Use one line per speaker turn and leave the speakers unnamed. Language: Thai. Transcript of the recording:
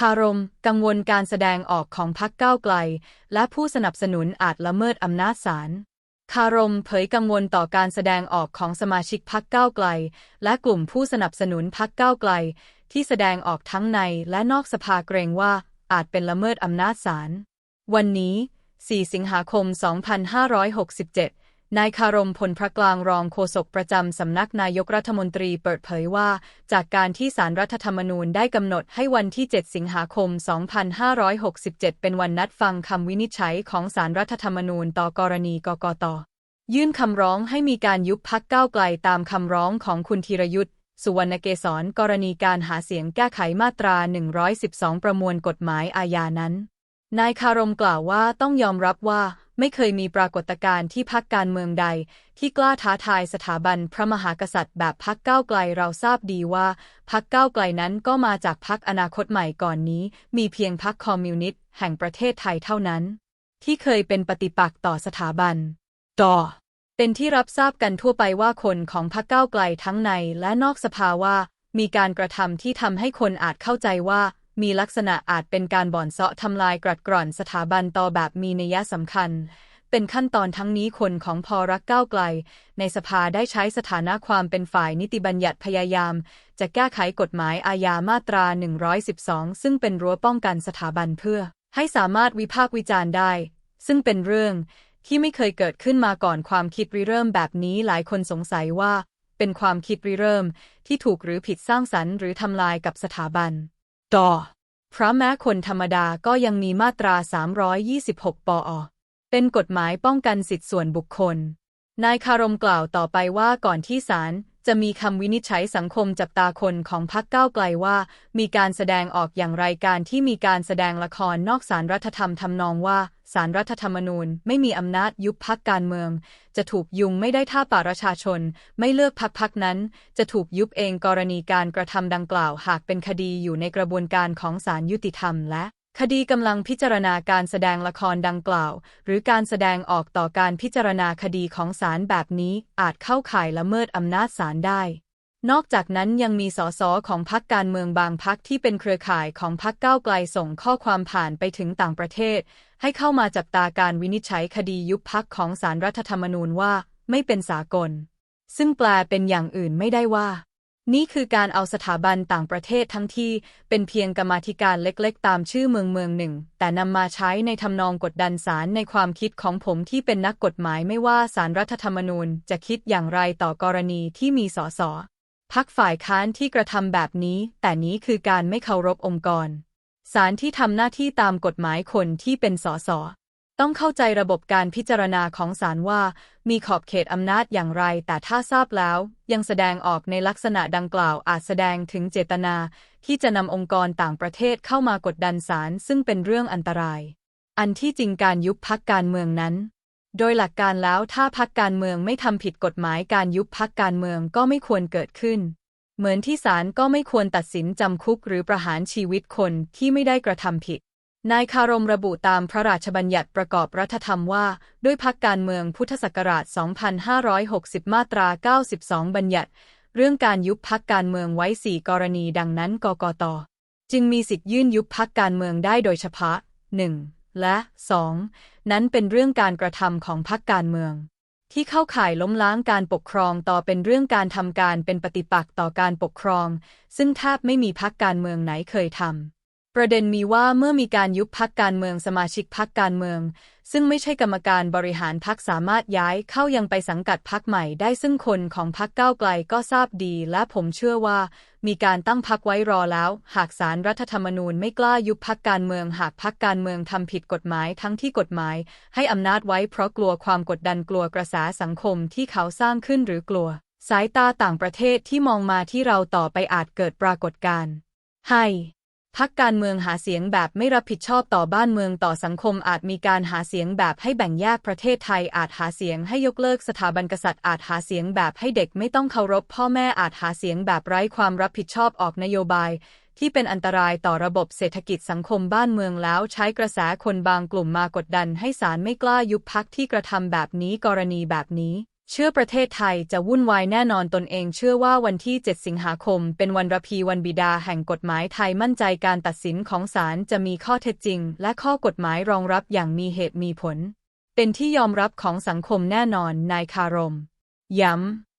คารม กังวลการแสดงออกของพรรคก้าวไกล และผู้สนับสนุนอาจละเมิดอำนาจศาลคารมเผยกังวลต่อการแสดงออกของสมาชิกพรรคก้าวไกล และกลุ่มผู้สนับสนุนพรรคก้าวไกล ที่แสดงออกทั้งในและนอกสภาเกรงว่าอาจเป็นละเมิดอำนาจศาลวันนี้ 4 สิงหาคม 2567 นายคารมพลพระกลางรองโฆษกประจำสำนักนายกรัฐมนตรีเปิดเผยว่า จากการที่สารรัฐธรรมนูญได้กำหนดให้วันที่ 7 สิงหาคม 2567 เป็นวันนัดฟังคำวินิจฉัยของสารรัฐธรรมนูญต่อกรณีกกต ยื่นคำร้องให้มีการยุบพักก้าวไกลตามคำร้องของคุณธีรยุทธ์สุวรรณเกษรกรณีการหาเสียงแก้ไขมาตรา 112 ประมวลกฎหมายอาญานั้น นายคารมกล่าวว่าต้องยอมรับว่า ไม่เคยมีปรากฏการณ์ที่พักการเมืองใด ที่กล้าท้าทายสถาบันพระมหากษัตริย์แบบพักก้าวไกลเราทราบดีว่าพักก้าวไกลนั้นก็มาจากพักอนาคตใหม่ก่อนนี้ มีเพียงพักคอมมิวนิสต์แห่งประเทศไทยเท่านั้น ที่เคยเป็นปฏิปักษ์ต่อสถาบัน ต่อเป็นที่รับทราบกันทั่วไปว่าคนของพักก้าวไกลทั้งในและนอกสภาว่า มีการกระทำที่ทำให้คนอาจเข้าใจว่า มีลักษณะอาจเป็นการบ่อนเซาะทำลายกรัดกร่อนสถาบันต่อแบบมีนัยสำคัญ เป็นขั้นตอนทั้งนี้คนของพอรักก้าวไกล ในสภาได้ใช้สถานะความเป็นฝ่ายนิติบัญญัติพยายาม จะแก้ไขกฎหมายอาญามาตรา 112 ซึ่งเป็นรั้วป้องกันสถาบันเพื่อ ให้สามารถวิพากษ์วิจารณ์ได้ ซึ่งเป็นเรื่องที่ไม่เคยเกิดขึ้นมาก่อนความคิดริเริ่มแบบนี้หลายคนสงสัยว่า เป็นความคิดริเริ่มที่ถูกหรือผิดสร้างสรรค์หรือทำลายกับสถาบัน ต่อ เพราะแม้คนธรรมดาก็ยังมีมาตรา 326 ปอ เป็นกฎหมายป้องกันสิทธิส่วนบุคคล นายคารมกล่าวต่อไปว่าก่อนที่ศาล จะมีคำวินิจฉัยสังคมจับตาคนของพรรคก้าวไกลว่า มีการแสดงออกอย่างไรการที่มีการแสดงละครนอกสารรัฐธรรมทำนองว่าสารรัฐธรรมนูญไม่มีอำนาจยุบพักการเมือง จะถูกยุงไม่ได้ถ้าป่าประชาชน ไม่เลือกพักพักนั้น จะถูกยุบเองกรณีการกระทำดังกล่าวหากเป็นคดีอยู่ในกระบวนการของศาลยุติธรรมและ คดีกำลังพิจารณาการแสดงละครดังกล่าว หรือการแสดงออกต่อการพิจารณาคดีของศาลแบบนี้อาจเข้าข่ายละเมิดอำนาจศาลได้ นอกจากนั้นยังมีสสของพรรคการเมืองบางพรรคที่เป็นเครือข่ายของพรรคก้าวไกลส่งข้อความผ่านไปถึงต่างประเทศ ให้เข้ามาจับตาการวินิจฉัยคดียุบพักของศาลรรัฐธรรมนูญว่า ไม่เป็นสากล ซึ่งแปลเป็นอย่างอื่นไม่ได้ว่า นี่คือการเอาสถาบันต่างประเทศทั้งที่เป็นเพียงกรรมาธิการเล็กๆ ตามชื่อเมืองเมืองหนึ่ง แต่นำมาใช้ในทำนองกดดันศาลในความคิดของผมที่เป็นนักกฎหมายไม่ว่าศาลรรัฐธรรมนูญจะคิดอย่างไรต่อกรณีที่มีสสพักฝ่ายค้านที่กระทำแบบนี้ แต่นี้คือการไม่เคารพองค์กรศาลที่ทำหน้าที่ตามกฎหมายคนที่เป็นสส ต้องเข้าใจระบบการพิจารณาของศาลว่า มีขอบเขตอำนาจอย่างไร แต่ถ้าทราบแล้ว ยังแสดงออกในลักษณะดังกล่าวอาจแสดงถึงเจตนา ที่จะนำองค์กรต่างประเทศเข้ามากดดันศาลซึ่งเป็นเรื่องอันตราย อันที่จริงการยุบพักการเมืองนั้น โดยหลักการแล้วถ้าพักการเมืองไม่ทำผิดกฎหมายการยุบพักการเมืองก็ไม่ควรเกิดขึ้น เหมือนที่ศาลก็ไม่ควรตัดสินจำคุกหรือประหารชีวิตคนที่ไม่ได้กระทำผิด นายคารมระบุตามพระราชบัญญัติประกอบรัฐธรรมว่า ด้วยพักการเมืองพุทธศักราช 2560 มาตรา 92 บัญญัติ เรื่องการยุบพักการเมืองไว้ 4 กรณีดังนั้นกกต จึงมีสิทธิ์ยื่นยุบพักการเมืองได้โดยเฉพาะ 1. และ 2. นั้นเป็นเรื่องการกระทำของพักการเมือง ที่เข้าข่ายล้มล้างการปกครองต่อเป็นเรื่องการทำการเป็นปฏิปักษ์ต่อการปกครอง ซึ่งแทบไม่มีพักการเมืองไหนเคยทำ ประเด็นมีว่าเมื่อมีการยุบพักการเมืองสมาชิกพักการเมือง ซึ่งไม่ใช่กรรมการบริหารพักสามารถย้ายเข้ายังไปสังกัดพักใหม่ได้ซึ่งคนของพักก้าวไกลก็ทราบดี และผมเชื่อว่า มีการตั้งพักไว้รอแล้ว หากสารรัฐธรรมนูญไม่กล้ายุบพักการเมือง หากพักการเมืองทำผิดกฎหมายทั้งที่กฎหมาย ให้อำนาจไว้เพราะกลัวความกดดันกลัวกระแสสังคมที่เขาสร้างขึ้นหรือกลัว สายตาต่างประเทศที่มองมาที่เราต่อไปอาจเกิดปรากฏการณ์ให้ พักการเมืองหาเสียงแบบไม่รับผิดชอบต่อบ้านเมืองต่อสังคมอาจมีการหาเสียงแบบให้แบ่งแยกประเทศไทยอาจหาเสียงให้ยกเลิกสถาบันกษัตริย์อาจหาเสียงแบบให้เด็กไม่ต้องเคารพพ่อแม่อาจหาเสียงแบบไร้ความรับผิดชอบออกนโยบาย ที่เป็นอันตรายต่อระบบเศรษฐกิจสังคมบ้านเมืองแล้วใช้กระแสคนบางกลุ่มมากดดันให้ศาลไม่กล้ายุบพักที่กระทำแบบนี้กรณีแบบนี้ เชื่อประเทศไทยจะวุ่นวายแน่นอนตนเองเชื่อว่าวันที่ 7 สิงหาคม เป็นวันระพีวันบิดาแห่งกฎหมายไทยมั่นใจการตัดสินของศาลจะมีข้อเท็จจริง และข้อกฎหมายรองรับอย่างมีเหตุมีผล เป็นที่ยอมรับของสังคมแน่นอนนายคารม ย้ำ